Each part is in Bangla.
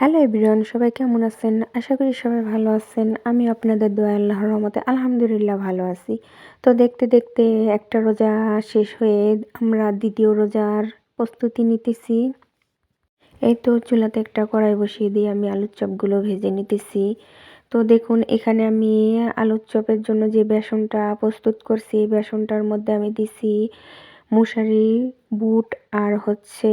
হ্যালো এভরিওয়ান সবাই কেমন আছেন? আশা করি সবাই ভালো আছেন। আমি আপনাদের দোয়া আল্লাহর রহমতে আলহামদুলিল্লাহ ভালো আছি। তো দেখতে দেখতে একটা রোজা শেষ হয়ে আমরা দ্বিতীয় রোজার প্রস্তুতি নিতেছি। এই তো চুলাতে একটা কড়াই বসিয়ে দিয়ে আমি আলুর চপগুলো ভেজে নিতেছি। তো দেখুন, এখানে আমি আলুর চপের জন্য যে বেসনটা প্রস্তুত করছি, এই বেসনটার মধ্যে আমি দিছি মশারি বুট আর হচ্ছে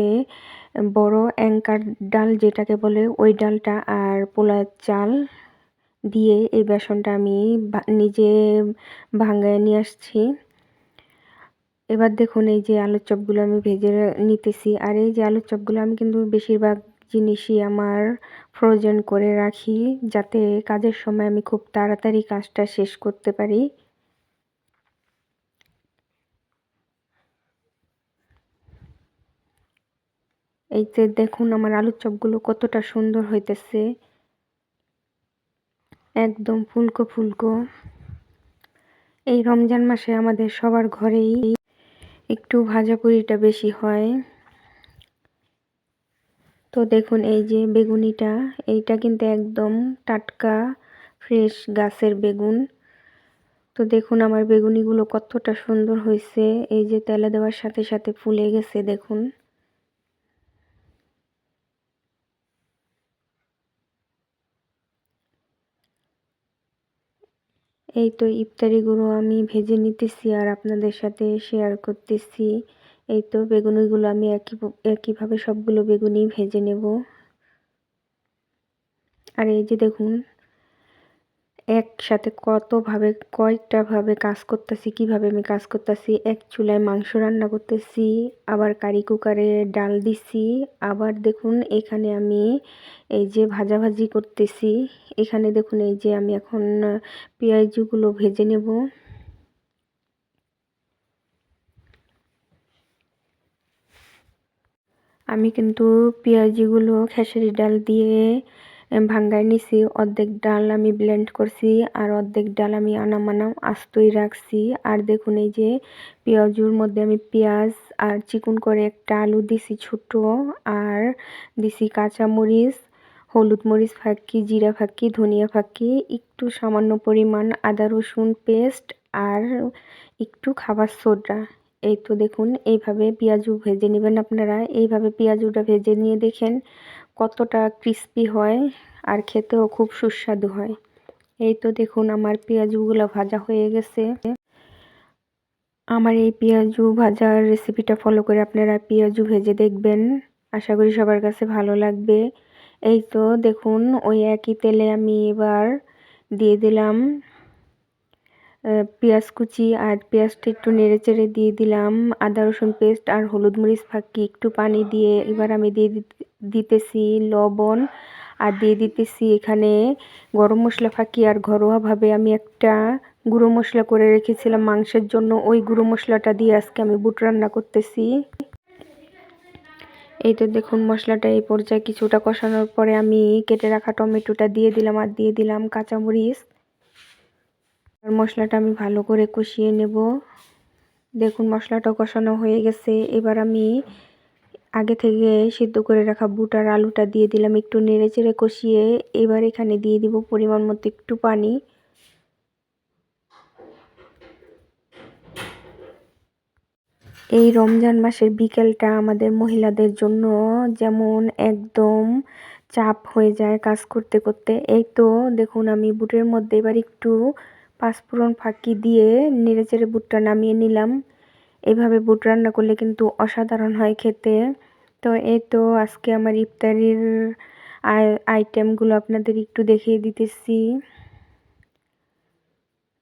বড় অ্যাঙ্কার ডাল যেটাকে বলে, ওই ডালটা আর পোলার চাল দিয়ে এই বেসনটা আমি নিজে ভাঙ্গায় নিয়ে আসছি। এবার দেখুন এই যে আলুর চপগুলো আমি ভেজে নিতেছি। আর এই যে আলুর চপগুলো আমি কিন্তু বেশিরভাগ জিনিসই আমার ফ্রোজেন করে রাখি, যাতে কাজের সময় আমি খুব তাড়াতাড়ি কাজটা শেষ করতে পারি। এই যে দেখুন আমার আলুর চপগুলো কতটা সুন্দর হইতেছে। একদম ফুলকো ফুলকো। এই রমজান মাসে আমাদের সবার ঘরেই একটু ভাজাপুরিটা বেশি হয়। তো দেখুন এই যে বেগুনিটা, এইটা কিন্তু একদম টাটকা, ফ্রেশ গাছের বেগুন। তো দেখুন আমার বেগুনিগুলো কতটা সুন্দর হয়েছে এই যে তেলে দেওয়ার সাথে সাথে ফুলে গেছে দেখুন। এই তো ইফতারিগুলো আমি ভেজে নিতেছি আর আপনাদের সাথে শেয়ার করতেছি। এই তো বেগুনিগুলো আমি একই একইভাবে সবগুলো বেগুনি ভেজে নেব। আর এই যে দেখুন একসাথে কতভাবে কয়টাভাবে কাজ করতেছি, কীভাবে আমি কাজ করতেছি, এক চুলায় মাংস রান্না করতেছি, আবার কারি কুকারে ডাল দিছি, আবার দেখুন এখানে আমি এই যে ভাজাভাজি করতেছি, এখানে দেখুন এই যে আমি এখন পেঁয়াজগুলো ভেজে নেব। আমি কিন্তু পেঁয়াজিগুলো খেসারি ডাল দিয়ে ভাঙ্গায় নিছি। অর্ধেক ডাল আমি ব্লেন্ড করছি আর অর্ধেক ডাল আমি আনামানাম আস্তই রাখছি। আর দেখুন এই যে পেঁয়াজুর মধ্যে আমি পেঁয়াজ আর চিকুন করে একটা আলু দিছি ছোট আর দিছি কাঁচামরিচ হলুদ মরিচ ফাঁকি, জিরা ফাঁকি, ধনিয়া ফাঁকি, একটু সামান্য পরিমাণ আদা রসুন পেস্ট আর একটু খাবার সোডা এই তো দেখুন, এইভাবে পেঁয়াজু ভেজে নেবেন আপনারা। এইভাবে পেঁয়াজুটা ভেজে নিয়ে দেখেন। কতটা ক্রিস্পি হয় আর খেতেও খুব সুস্বাদু হয়। এই তো দেখুন আমার পেঁয়াজগুলো ভাজা হয়ে গেছে। আমার এই পেঁয়াজু ভাজার রেসিপিটা ফলো করে আপনারা পেঁয়াজু ভেজে দেখবেন। আশা করি সবার কাছে ভালো লাগবে। এই তো দেখুন ওই একই তেলে আমি এবার দিয়ে দিলাম পেঁয়াজ কুচি আর পেঁয়াজটা একটু নেড়ে চেড়ে দিয়ে দিলাম। আদা, রসুন পেস্ট আর হলুদ মরিচ ফাঁকি, একটু পানি দিয়ে এবার আমি দিয়ে দিতেছি লবণ। আর দিয়ে দিতেছি এখানে গরম মশলা ফাঁকি আর ঘরোয়াভাবে আমি একটা গুঁড়ো মশলা করে রেখেছিলাম মাংসের জন্য। ওই গুঁড়ো মশলাটা দিয়ে আজকে আমি বুট রান্না করতেছি। এই তো দেখুন মশলাটা এই পর্যায়ে কিছুটা কষানোর পরে আমি কেটে রাখা টমেটোটা দিয়ে দিলাম আর দিয়ে দিলাম কাঁচামরিচ। আর মশলাটা আমি ভালো করে কষিয়ে নেব। দেখুন মশলাটা কষানো হয়ে গেছে। এবার আমি আগে থেকে সিদ্ধ করে রাখা বুট আর আলুটা দিয়ে দিলাম একটু নেড়ে চেড়ে কষিয়ে। এবার এখানে দিয়ে দিব পরিমাণ মতো একটু পানি। এই রমজান মাসের বিকেলটা আমাদের মহিলাদের জন্য যেমন একদম চাপ হয়ে যায় কাজ করতে করতে। এই তো, দেখুন, আমি বুটের মধ্যে এবার একটু পাঁচফোড়ন ফাঁকি দিয়ে নেড়ে চেড়ে বুটটা নামিয়ে নিলাম। এভাবে বুট রান্না করলে কিন্তু অসাধারণ হয় খেতে। তো এই তো আজকে আমার ইফতারির আইটেমগুলো আপনাদের একটু দেখিয়ে দিতেছি।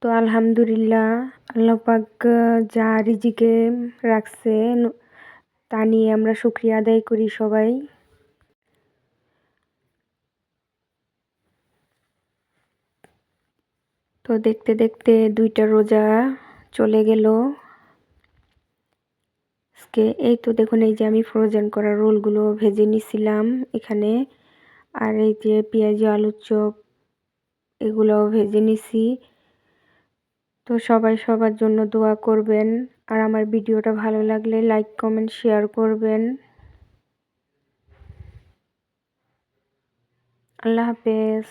তো আলহামদুলিল্লাহ আল্লাহ পাক যা রিজিকে রাখছে তা নিয়ে আমরা শুক্রিয়া আদায় করি সবাই। তো দেখতে দেখতে দুইটা রোজা চলে গেল। আজকে এই তো দেখুন, এই যে আমি ফ্রোজেন করা রোলগুলো ভেজে নিছিলাম এখানে। আর এই যে পেঁয়াজ আলুর চপ, এগুলোও ভেজে নিছি। তো সবাই সবার জন্য দোয়া করবেন। আর আমার ভিডিওটা ভালো লাগলে লাইক কমেন্ট শেয়ার করবেন। আল্লাহ হাফেজ।